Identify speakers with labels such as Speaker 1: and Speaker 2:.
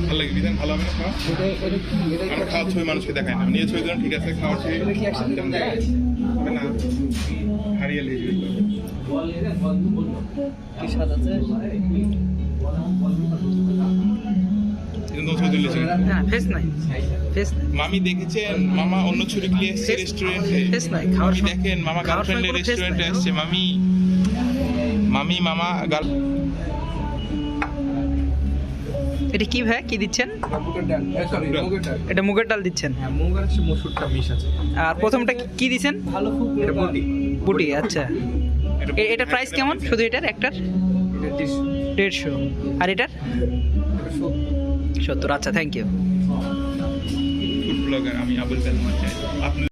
Speaker 1: ভালো লাগে বিধান ভালো হবে না? খাওয়া আমরা ছবি মানুষকে দেখাই নিয়ে ছবি ঠিক আছে, খাওয়ার ছবি না। হারিয়ে ছবি তুলেছে
Speaker 2: না ফেস নাই। ফেস
Speaker 1: মামি দেখেছেন? মামা অন্য ছুরি নিয়ে এসছে রেস্টুরেন্টে
Speaker 2: ফেস নাই খাওয়ার
Speaker 1: দেখেন মামা গার্লফ্রেন্ডের রেস্টুরেন্টে আসছে মামি মামি মামা গার্ল
Speaker 2: এটা কি ভাই? কি দিচ্ছেন? এটা মুগের ডাল। দিচ্ছেন?
Speaker 3: হ্যাঁ মুগের সে মসুরটা মিশ আছে।
Speaker 2: আর প্রথমটা কি- কি দিচ্ছেন?
Speaker 3: বুটি।
Speaker 2: আচ্ছা। এ- এটার প্রাইস কেমন? শুধু এটার একটার? দেড়শো। আর এটার?
Speaker 3: এটা
Speaker 2: সত্তর আচ্ছা থ্যাংক ইউ
Speaker 1: ফুড আমি আবুল কালাম আপনি